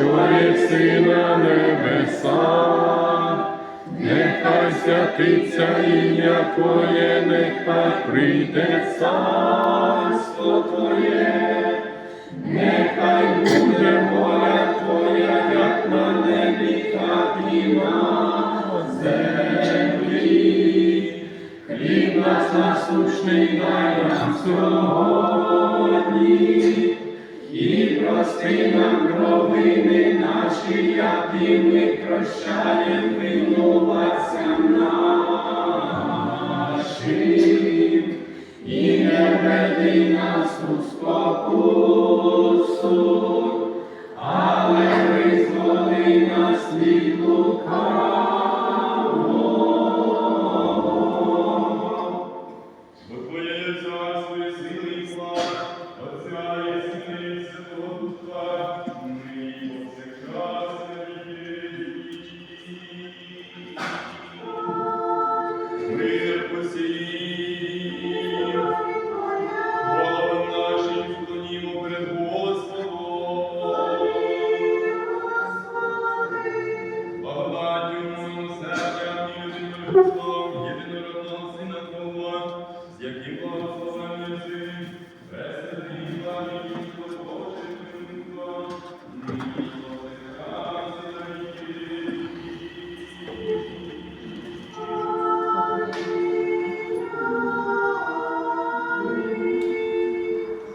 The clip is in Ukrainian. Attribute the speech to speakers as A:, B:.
A: єси на небесах, нехай святиться ім'я Твоє, нехай прийде царство Твоє, нехай буде воля Твоя, як на небі, так і на землі. Хліб наш насущний дай нам сьогодні, прости нам провини наші, як і ми прощаєм винуватцям нашим, і не веди нас у спокусу, але визволи нас від
B: Христом, Сина Твого, з яким благословенний жив, веселий і славний